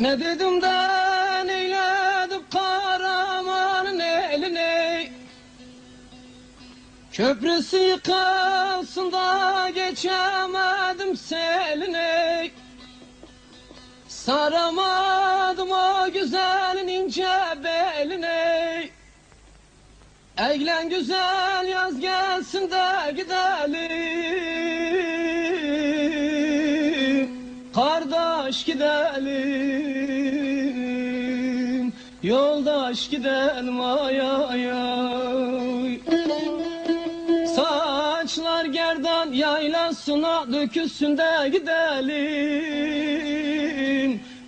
Ne dedim de neyledim kahramanın eline Köprüsü yıkılsın da geçemedim seline Saramadım o güzelin ince beline Eğlen güzel yaz gelsin de gidelim Kardeş gidelim Yoldaş gidelim ay ay ay. Saçlar gerdan yaylasına dökülsün de gidelim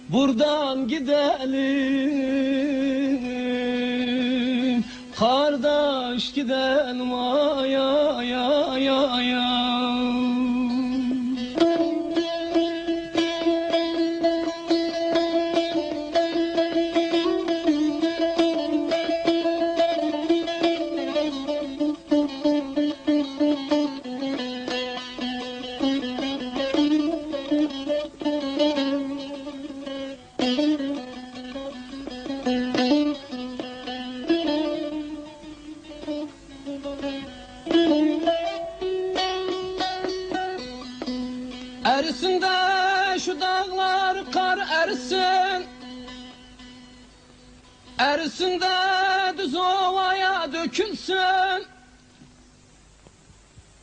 Buradan gidelim. Kardeş gidelim ay ay ay ay Erisin de şu dağlar kar erisin Erisin de düz ovaya dökülsün.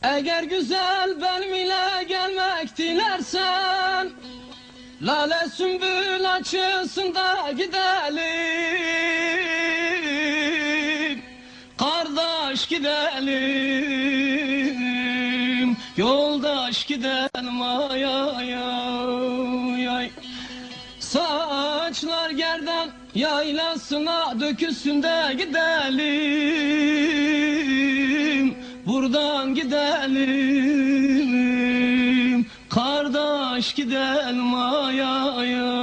Eğer güzel benim ile gelmek dilersen Lale sümbül açılsın da gidelim. Kardeş gidelim benim yoldaş giden maya yay, yay. Saçlar gerdan yaylasına dökülsün de gidelim. Buradan gidelim. Kardeş gidelim aya aya